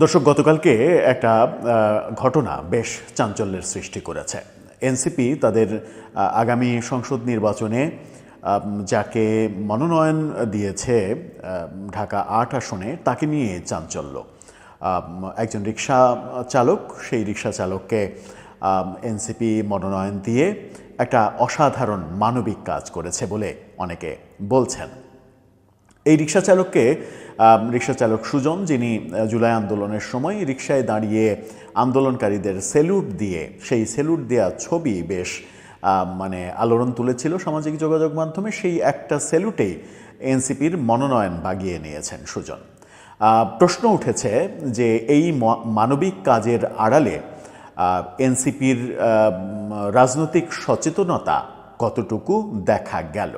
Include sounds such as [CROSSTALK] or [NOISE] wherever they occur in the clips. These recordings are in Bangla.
দর্শক, গতকালকে একটা ঘটনা বেশ চাঞ্চল্যের সৃষ্টি করেছে। এনসিপি তাদের আগামী সংসদ নির্বাচনে যাকে মনোনয়ন দিয়েছে ঢাকা আট আসনে, তাকে নিয়ে চাঞ্চল্য। একজন রিক্সা চালক, সেই রিক্সা চালককে এনসিপি মনোনয়ন দিয়ে একটা অসাধারণ মানবিক কাজ করেছে বলে অনেকে বলছেন। এই রিক্সা চালককে রিক্সা চালক সুজন, যিনি জুলাই আন্দোলনের সময় রিক্সায় দাঁড়িয়ে আন্দোলনকারীদের সেলুট দিয়ে, সেই সেলুট দেওয়া ছবি বেশ মানে আলোড়ন তুলেছিল সামাজিক যোগাযোগ মাধ্যমে, সেই একটা সেলুটেই এনসিপির মনোনয়ন বাগিয়ে নিয়েছেন সুজন। প্রশ্ন উঠেছে যে এই মানবিক কাজের আড়ালে এনসিপির রাজনৈতিক সচেতনতা কতটুকু দেখা গেল?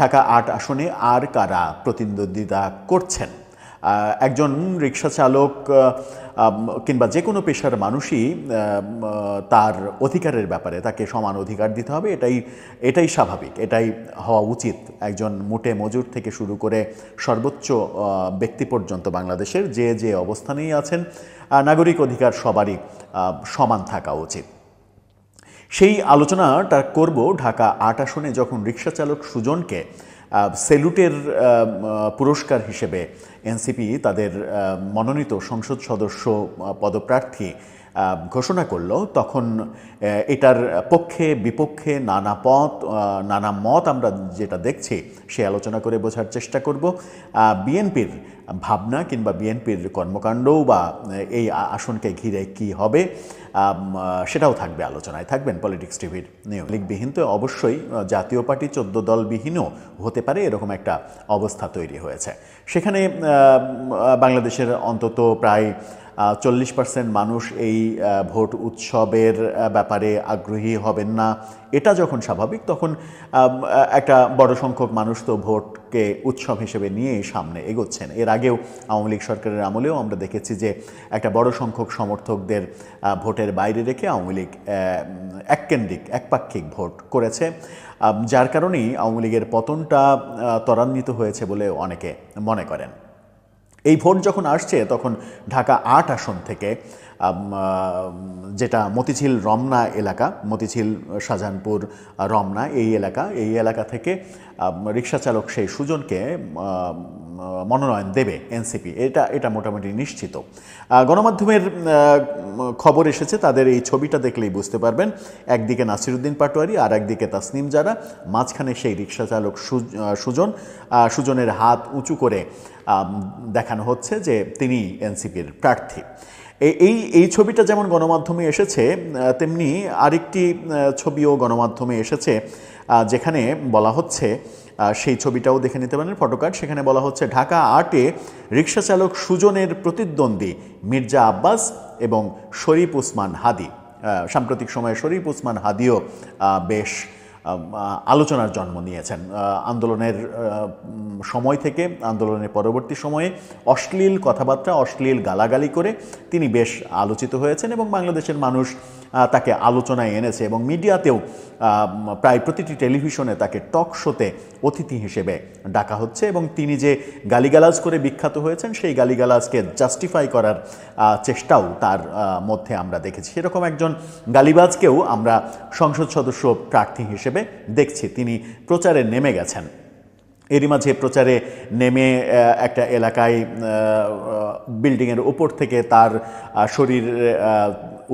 ঢাকা আট আসনে আর কারা প্রতিদ্বন্দ্বিতা করছেন? একজন রিক্সা চালক কিংবা যে কোনো পেশার মানুষই তার অধিকারের ব্যাপারে তাকে সমান অধিকার দিতে হবে। এটাই এটাই স্বাভাবিক, এটাই হওয়া উচিত। একজন মোটে মজুর থেকে শুরু করে সর্বোচ্চ ব্যক্তি পর্যন্ত বাংলাদেশের যে যে অবস্থানেই আছেন নাগরিক অধিকার সবারই সমান থাকা উচিত। সেই আলোচনাটা করব ঢাকা আট আসনে যখন রিক্সা চালক সুজনকে সেলুটের পুরস্কার হিসেবে এনসিপি তাদের মনোনীত সংসদ সদস্য পদপ্রার্থী ঘোষণা করল। তখন এটার পক্ষে, বিপক্ষে, নানা পথ নানা মত আমরা যেটা দেখছি, সে আলোচনা করে বোঝার চেষ্টা করব। বিএনপির ভাবনা কিংবা বিএনপির কর্মকাণ্ডও বা এই আসনকে ঘিরে কি হবে সেটাও থাকবে আলোচনায়। থাকবেন পলিটিক্স টিভির লিগবিহীন তো অবশ্যই জাতীয় পার্টি চোদ্দ দলবিহীনও হতে পারে, এরকম একটা অবস্থা তৈরি হয়েছে। সেখানে বাংলাদেশের অন্তত প্রায় চল্লিশ পার্সেন্ট মানুষ এই ভোট উৎসবের ব্যাপারে আগ্রহী হবেন না। এটা যখন স্বাভাবিক, তখন একটা বড় সংখ্যক মানুষ তো ভোটকে উৎসব হিসেবে নিয়েই সামনে এগোচ্ছেন। এর আগেও আওয়ামী লীগ সরকারের আমলেও আমরা দেখেছি যে একটা বড় সংখ্যক সমর্থকদের ভোটের বাইরে রেখে আওয়ামী লীগ এককেন্দ্রিক, একপাক্ষিক ভোট করেছে। যার কারণেই আওয়ামী লীগের পতনটা ত্বরান্বিত হয়েছে বলে অনেকে মনে করেন। এই ভোট যখন আসছে তখন ঢাকা আট আসন থেকে যেটা মতিঝিল রমনা এলাকা, মতিঝিল, শাহজাহানপুর, রমনা এই এলাকা এই এলাকা থেকে রিক্সা চালক সেই সুজনকে মনোনয়ন দেবে এনসিপি। এটা এটা মোটামুটি নিশ্চিত। গণমাধ্যমের খবর এসেছে, তাদের এই ছবিটা দেখলেই বুঝতে পারবেন। একদিকে নাসিরুদ্দিন পাটোয়ারি আর একদিকে তাসনিম যারা মাঝখানে সেই রিক্সা চালক সুজন। সুজনের হাত উঁচু করে দেখানো হচ্ছে যে তিনি এনসিপির প্রার্থী। এই এই ছবিটা যেমন গণমাধ্যমে এসেছে তেমনি আরেকটি ছবিও গণমাধ্যমে এসেছে যেখানে বলা হচ্ছে সেই ছবিটাও দেখে নিতে পারেন ফটোকার্ড। সেখানে বলা হচ্ছে, ঢাকা আর্টে রিক্সা চালক সুজনের প্রতিদ্বন্দ্বী মির্জা আব্বাস এবং শরীফ উসমান হাদি। সাম্প্রতিক সময়ে শরীফ উসমান হাদিও বেশ আলোচনার জন্ম নিয়েছেন। আন্দোলনের সময় থেকে, আন্দোলনের পরবর্তী সময়ে অশ্লীল কথাবার্তা, অশ্লীল গালাগালি করে তিনি বেশ আলোচিত হয়েছেন এবং বাংলাদেশের মানুষ তাকে আলোচনায় এনেছে এবং মিডিয়াতেও প্রায় প্রতিটি টেলিভিশনে তাকে টক শোতে অতিথি হিসেবে ডাকা হচ্ছে এবং তিনি যে গালিগালাজ করে বিখ্যাত হয়েছেন, সেই গালিগালাজকে জাস্টিফাই করার চেষ্টাও তার মধ্যে আমরা দেখেছি। সেরকম একজন গালিবাজকেও আমরা সংসদ সদস্য প্রার্থী হিসেবে দেখছি, তিনি প্রচারে নেমে গেছেন। এরই মাঝে প্রচারে নেমে একটা এলাকায় বিল্ডিংয়ের উপর থেকে তার শরীর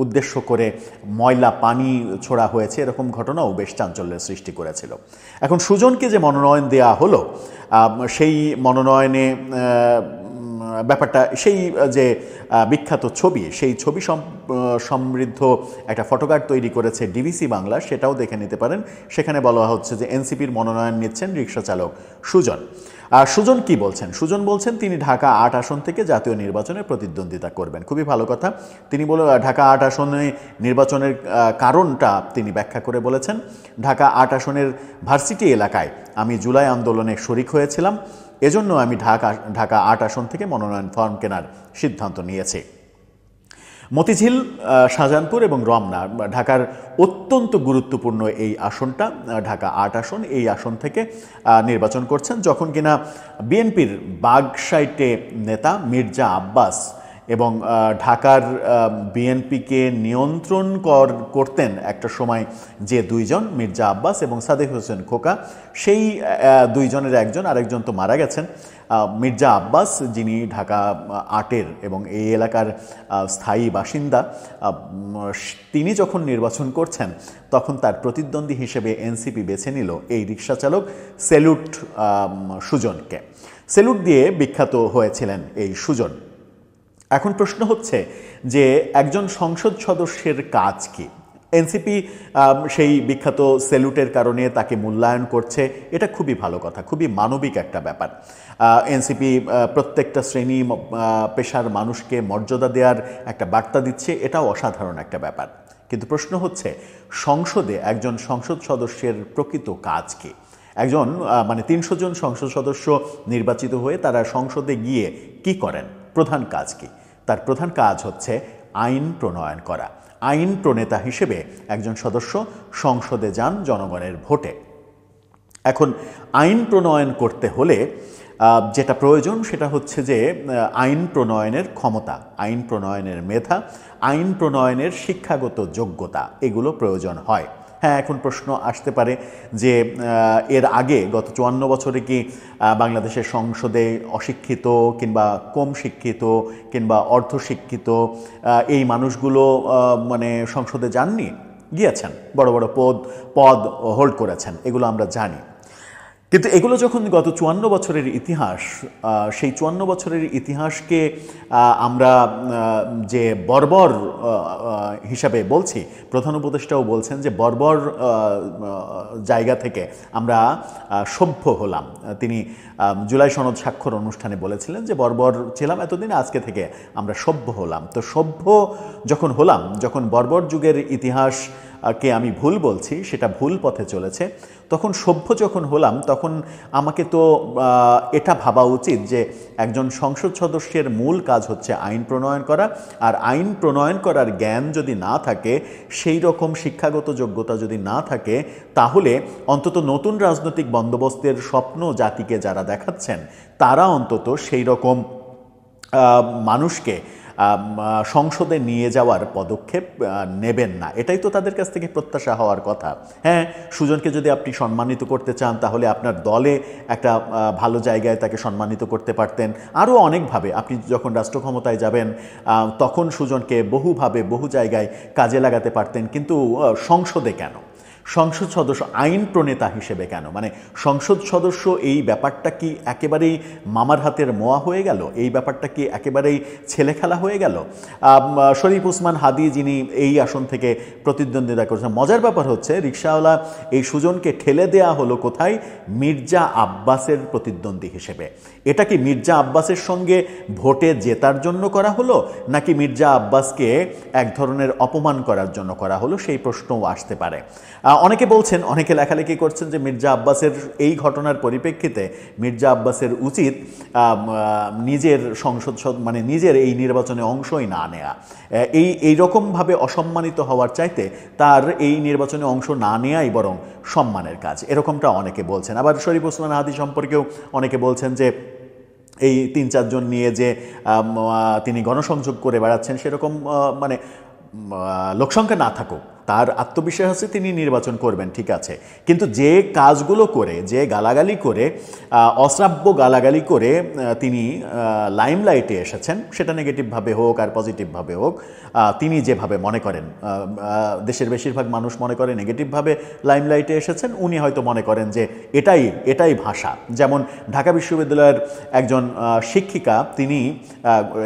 উদ্দেশ্য করে ময়লা, পানি ছোড়া হয়েছে। এরকম ঘটনাও বেশ চাঞ্চল্যের সৃষ্টি করেছিল। এখন সুজনকে যে মনোনয়ন দেয়া হলো সেই মনোনয়নে ব্যাপারটা সেই যে বিখ্যাত ছবি, সেই ছবি সম- সমৃদ্ধ একটা ফটোকার্ড তৈরি করেছে ডিভিসি বাংলা, সেটাও দেখে নিতে পারেন। সেখানে বলা হচ্ছে যে, এনসিপির মনোনয়ন নিচ্ছেন রিক্সা চালক সুজন। আর সুজন কি বলছেন? সুজন বলছেন, তিনি ঢাকা আট আসন থেকে জাতীয় নির্বাচনে প্রতিদ্বন্দ্বিতা করবেন। খুবই ভালো কথা। তিনি বলে ঢাকা আট আসনে নির্বাচনের কারণটা তিনি ব্যাখ্যা করে বলেছেন। ঢাকা আট আসনের ভার্সিটি এলাকায় আমি জুলাই আন্দোলনে শরিক হয়েছিলাম। এজন্য আমি ঢাকা ঢাকা আট আসন থেকে মনোনয়ন ফর্ম কেনার সিদ্ধান্ত নিয়েছি। মতিঝিল শাহজাহানপুর এবং রমনা ঢাকার অত্যন্ত গুরুত্বপূর্ণ এই আসনটা ঢাকা আট আসন এই আসন থেকে নির্বাচন করছেন। যখন কিনা বিএনপির বাগসাইটে নেতা মির্জা আব্বাস এবং ঢাকার বিএনপিকে নিয়ন্ত্রণ কর, করতেন একটা সময় যে দুইজন মির্জা আব্বাস এবং সাদেক হোসেন খোকা। সেই দুইজনের একজন আরেকজন তো মারা গেছেন। মির্জা আব্বাস যিনি ঢাকা আটের এবং এই এলাকার স্থায়ী বাসিন্দা তিনি যখন নির্বাচন করছেন, তখন তার প্রতিদ্বন্দ্বী হিসেবে এনসিপি বেছে নিল এই রিক্সা চালক সেলুট সুজনকে। সেলুট দিয়ে বিখ্যাত হয়েছিলেন এই সুজন। এখন প্রশ্ন হচ্ছে যে একজন সংসদ সদস্যের কাজ কি? এনসিপি সেই বিখ্যাত সেলুটের কারণে তাকে মূল্যায়ন করছে, এটা খুবই ভালো কথা, খুবই মানবিক একটা ব্যাপার। এনসিপি প্রত্যেকটা শ্রেণি পেশার মানুষকে মর্যাদা দেওয়ার একটা বার্তা দিচ্ছে, এটাও অসাধারণ একটা ব্যাপার। কিন্তু প্রশ্ন হচ্ছে, সংসদে একজন সংসদ সদস্যের প্রকৃত কাজ কি? একজন মানে তিনশো জন সংসদ সদস্য নির্বাচিত হয়ে তারা সংসদে গিয়ে কি করেন? প্রধান কাজ কি? তার প্রধান কাজ হচ্ছে আইন প্রণয়ন করা। আইন প্রণেতা হিসেবে একজন সদস্য সংসদে যান জনগণের ভোটে। এখন আইন প্রণয়ন করতে হলে যেটা প্রয়োজন সেটা হচ্ছে যে আইন প্রণয়নের ক্ষমতা, আইন প্রণয়নের মেধা, আইন প্রণয়নের শিক্ষাগত যোগ্যতা, এগুলো প্রয়োজন হয়। হ্যাঁ এখন প্রশ্ন আসতে পারে যে এর আগে গত চুয়ান্ন বছরে কি বাংলাদেশের সংসদে অশিক্ষিত কিংবা কম শিক্ষিত কিংবা অর্ধশিক্ষিত শিক্ষিত এই মানুষগুলো মানে সংসদে যাননি? গিয়েছেন, বড় বড় পদ পদ হোল্ড করেছেন, এগুলো আমরা জানি। কিন্তু এগুলো যখন গত চুয়ান্ন বছরের ইতিহাস সেই চুয়ান্ন বছরের ইতিহাসকে আমরা যে বর্বর হিসাবে বলছি, প্রধান উপদেষ্টাও বলছেন যে বর্বর জায়গা থেকে আমরা সভ্য হলাম। তিনি জুলাই সনদ স্বাক্ষর অনুষ্ঠানে বলেছিলেন যে বর্বর ছিলাম এতদিন, আজকে থেকে আমরা সভ্য হলাম। তো সভ্য যখন হলাম, যখন বর্বর যুগের ইতিহাস কে আমি ভুল বলছি, সেটা ভুল পথে চলেছে। তখন সভ্য যখন হলাম, তখন আমাকে তো এটা ভাবা উচিত যে একজন সংসদ সদস্যের মূল কাজ হচ্ছে আইন প্রণয়ন করা, আর আইন প্রণয়ন করার জ্ঞান যদি না থাকে, সেই রকম শিক্ষাগত যোগ্যতা যদি না থাকে, তাহলে অন্তত নতুন রাজনৈতিক বন্দোবস্তের স্বপ্ন জাতিকে যারা দেখাচ্ছেন, তারা অন্তত সেই রকম মানুষকে সংসদে নিয়ে যাওয়ার পদক্ষেপ নেবেন না। এটাই তো তাদের কাছ থেকে প্রত্যাশা হওয়ার কথা। হ্যাঁ সুজনকে যদি আপনি সম্মানিত করতে চান, তাহলে আপনার দলে একটা ভালো জায়গায় তাকে সম্মানিত করতে পারতেন। আরও অনেকভাবে। আপনি যখন রাষ্ট্র ক্ষমতায় যাবেন তখন সুজনকে বহুভাবে, বহু জায়গায় কাজে লাগাতে পারতেন। কিন্তু সংসদে কেন? সংসদ সদস্য আইন প্রণেতা হিসেবে কেন? মানে সংসদ সদস্য এই ব্যাপারটা কি একেবারেই মামার হাতের মোয়া হয়ে গেল? এই ব্যাপারটা কি একেবারেই ছেলে খেলা হয়ে গেল? শরীফ উসমান হাদি যিনি এই আসন থেকে প্রতিদ্বন্দ্বিতা করেছেন, মজার ব্যাপার হচ্ছে রিক্সাওয়ালা এই সুজনকে ঠেলে দেয়া হলো কোথায়? মির্জা আব্বাসের প্রতিদ্বন্দ্বী হিসেবে। এটা কি মির্জা আব্বাসের সঙ্গে ভোটে জেতার জন্য করা হলো, নাকি মির্জা আব্বাসকে এক ধরনের অপমান করার জন্য করা হলো? সেই প্রশ্নও আসতে পারে। অনেকে বলছেন, অনেকে লেখালেখি করছেন যে মির্জা আব্বাসের এই ঘটনার পরিপ্রেক্ষিতে মির্জা আব্বাসের উচিত নিজের সংসদ সদ- মানে নিজের এই নির্বাচনে অংশই না নেয়া। এই এই রকমভাবে অসম্মানিত হওয়ার চাইতে তার এই নির্বাচনে অংশ না নেয়াই বরং সম্মানের কাজ। এরকমটা অনেকে বলছেন। আবার শরীফ ওসমান হাদি সম্পর্কেও অনেকে বলছেন যে এই তিন চারজন নিয়ে যে তিনি গণসংযোগ করে বেড়াচ্ছেন, সেরকম মানে লোকসংখ্যা না থাকুক তার আত্মবিশ্বাস আছে, তিনি নির্বাচন করবেন, ঠিক আছে। কিন্তু যে কাজগুলো করে, যে গালাগালি করে অশ্রাব্য গালাগালি করে তিনি লাইমলাইটে এসেছেন, সেটা নেগেটিভভাবে হোক আর পজিটিভভাবে হোক তিনি যেভাবে মনে করেন দেশের বেশিরভাগ মানুষ মনে করে নেগেটিভভাবে লাইমলাইটে এসেছেন, উনি হয়তো মনে করেন যে এটাই এটাই ভাষা। যেমন ঢাকা বিশ্ববিদ্যালয়ের একজন শিক্ষিকা, তিনি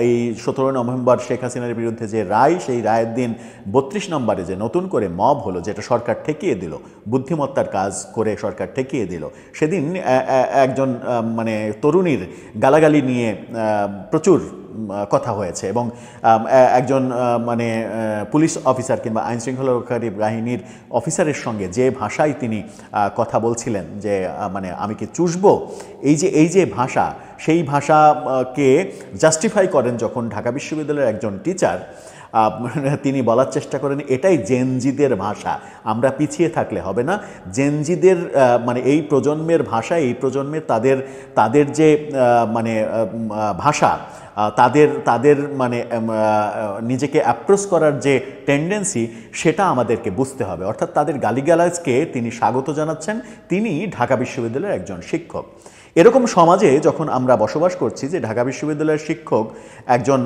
এই সতেরো নভেম্বর শেখ হাসিনার বিরুদ্ধে যে রায়, সেই রায়ের দিন বত্রিশ নম্বরে যে নতুন করে মব হলো যেটা সরকার ঠেকিয়ে দিল, বুদ্ধিমত্তার কাজ করে সরকার ঠেকিয়ে দিল। সেদিন একজন মানে তরুণীর গালাগালি নিয়ে প্রচুর কথা হয়েছে এবং একজন মানে পুলিশ অফিসার কিংবা আইন শৃঙ্খলা রক্ষাকারী বাহিনীর অফিসারের সঙ্গে যে ভাষায় তিনি কথা বলছিলেন যে মানে আমি কি চুষবো? এই যে এই যে ভাষা, সেই ভাষাকে জাস্টিফাই করেন যখন ঢাকা বিশ্ববিদ্যালয়ের একজন টিচার [LAUGHS] তিনি বলার চেষ্টা করেন, এটাই জেনজিদের ভাষা, আমরা পিছিয়ে থাকলে হবে না। জেনজিদের মানে এই প্রজন্মের ভাষা, এই প্রজন্মের তাদের তাদের যে মানে ভাষা তাদের তাদের মানে নিজেকে অ্যাপ্রোচ করার যে টেন্ডেন্সি সেটা আমাদেরকে বুঝতে হবে। অর্থাৎ তাদের গালিগালাজকে তিনি স্বাগত জানাচ্ছেন। তিনি ঢাকা বিশ্ববিদ্যালয়ের একজন শিক্ষক। এরকম সমাজে যখন আমরা বসবাস করছি যে ঢাকা বিশ্ববিদ্যালয়ের শিক্ষক একজন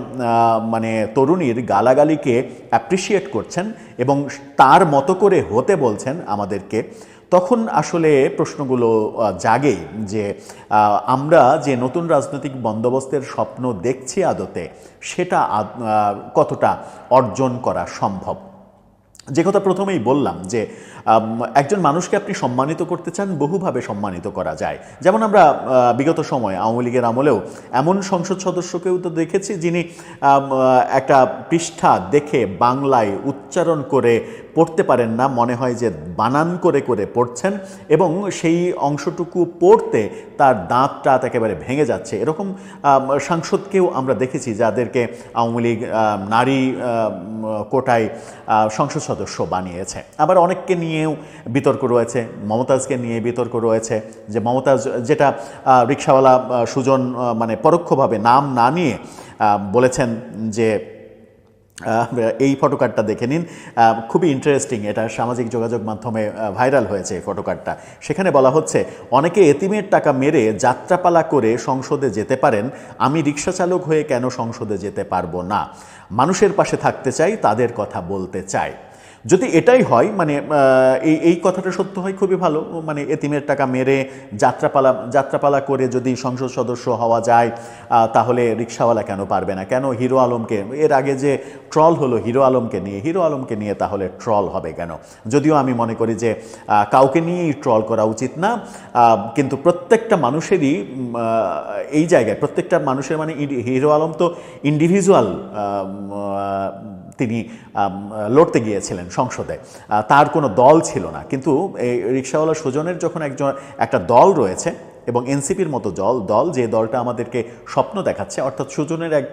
মানে তরুণীর গালাগালিকে অ্যাপ্রিসিয়েট করছেন এবং তার মতো করে হতে বলছেন আমাদেরকে, তখন আসলে প্রশ্নগুলো জাগে যে আমরা যে নতুন রাজনৈতিক বন্দোবস্তের স্বপ্ন দেখছি আদতে, সেটা কতটা অর্জন করা সম্ভব? যে কথা প্রথমেই বললাম যে একজন মানুষকে আপনি সম্মানিত করতে চান, বহুভাবে সম্মানিত করা যায়। যেমন আমরা বিগত সময়ে আওয়ামী লীগের আমলেও এমন সংসদ সদস্যকেও তো দেখেছি যিনি একটা পৃষ্ঠা দেখে বাংলায় উচ্চারণ করে পড়তে পারেন না, মনে হয় যে বানান করে করে পড়ছেন এবং সেই অংশটুকু পড়তে তার দাঁত টাত একেবারে ভেঙে যাচ্ছে। এরকম সাংসদকেও আমরা দেখেছি যাদেরকে আওয়ামী লীগ নারী কোটায় সংসদ সদস্য বানিয়েছে। আবার অনেককে নিয়েও বিতর্ক রয়েছে। মমতাজকে নিয়ে বিতর্ক রয়েছে যে মমতাজ যেটা রিক্সাওয়ালা সুজন মানে পরোক্ষভাবে নাম না নিয়ে বলেছেন যে এই ফটোকার্ডটা দেখে নিন। খুবই ইন্টারেস্টিং এটা সামাজিক যোগাযোগ মাধ্যমে ভাইরাল হয়েছে এই ফটোকার্ডটা সেখানে বলা হচ্ছে, অনেকে এতিমের টাকা মেরে যাত্রাপালা করে সংসদে যেতে পারেন, আমি রিক্সা চালক হয়ে কেন সংসদে যেতে পারব না? মানুষের পাশে থাকতে চাই, তাদের কথা বলতে চাই। যদি এটাই হয় মানে এই এই কথাটা সত্য হয়, খুবই ভালো। মানে এতিমের টাকা মেরে যাত্রাপালা যাত্রাপালা করে যদি সংসদ সদস্য হওয়া যায় তাহলে রিক্সাওয়ালা কেন পারবে না? কেন হিরো আলমকে, এর আগে যে ট্রল হলো হিরো আলমকে নিয়ে, হিরো আলমকে নিয়ে তাহলে ট্রল হবে কেন? যদিও আমি মনে করি যে কাউকে নিয়েই ট্রল করা উচিত না কিন্তু প্রত্যেকটা মানুষেরই এই জায়গায় প্রত্যেকটা মানুষের মানে হিরো আলম তো ইন্ডিভিজুয়াল তিনি লড়তে গিয়েছিলেন সংসদে। তার কোনো দল ছিল না। কিন্তু এই রিক্সাওয়ালা সুজনের যখন একজন, একটা দল রয়েছে এবং এনসিপির মতো দল দল যে দলটা আমাদেরকে স্বপ্ন দেখাচ্ছে, অর্থাৎ সুজনের এক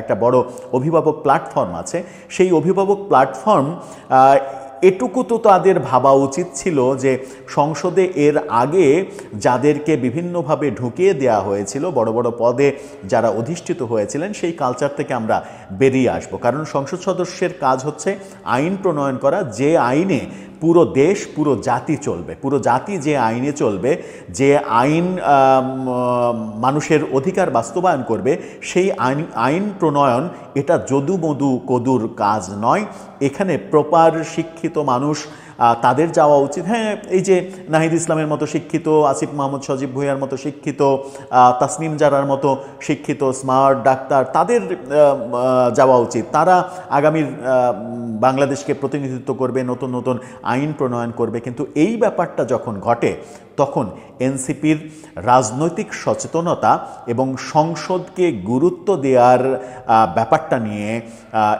একটা বড় অভিভাবক প্ল্যাটফর্ম আছে, সেই অভিভাবক প্ল্যাটফর্ম এটুকু তো তাদের ভাবা উচিত ছিল যে সংসদে এর আগে যাদেরকে বিভিন্নভাবে ঢুকিয়ে দেওয়া হয়েছিল, বড় বড় পদে যারা অধিষ্ঠিত হয়েছিলেন, সেই কালচার থেকে আমরা বেরিয়ে আসব। কারণ সংসদ সদস্যের কাজ হচ্ছে আইন প্রণয়ন করা। যে আইনে পুরো দেশ, পুরো জাতি চলবে। পুরো জাতি যে আইনে চলবে, যে আইন মানুষের অধিকার বাস্তবায়ন করবে, সেই আইন আইন প্রণয়ন এটা যদু মধু কদুর কাজ নয়। এখানে প্রপার শিক্ষিত মানুষ তাদের যাওয়া উচিত। হ্যাঁ এই যে নাহিদ ইসলামের মতো শিক্ষিত, আসিফ মাহমুদ সজীব ভুইয়ার মতো শিক্ষিত তাসনিম জারার মতো শিক্ষিত, স্মার্ট ডাক্তার, তাদের যাওয়া উচিত। তারা আগামীর বাংলাদেশকে প্রতিনিধিত্ব করবে, নতুন নতুন আইন প্রণয়ন করবে। কিন্তু এই ব্যাপারটা যখন ঘটে তখন এনসিপির রাজনৈতিক সচেতনতা এবং সংসদকে গুরুত্ব দেওয়ার ব্যাপারটা নিয়ে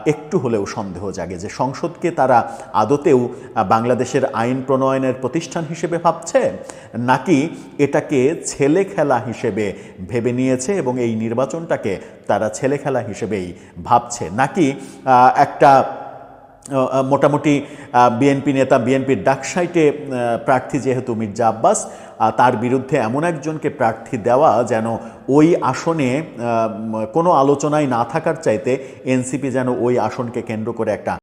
একটু হলেও সন্দেহ জাগে যে সংসদকে তারা আদতেও বাংলাদেশের আইন প্রণয়নের প্রতিষ্ঠান হিসেবে ভাবছে নাকি এটাকে ছেলে খেলা হিসেবে ভেবে নিয়েছে এবং এই নির্বাচনটাকে তারা ছেলে খেলা হিসেবেই ভাবছে নাকি একটা মোটামুটি বিএনপি নেতা বিএনপির ডাকসাইটে প্রার্থী যেহেতু মির্জা আব্বাস তার বিরুদ্ধে এমন একজনকে প্রার্থী দেওয়া যেন ওই আসনে কোনো আলোচনায় না থাকার চাইতে এনসিপি যেন ওই আসনকে কেন্দ্র করে একটা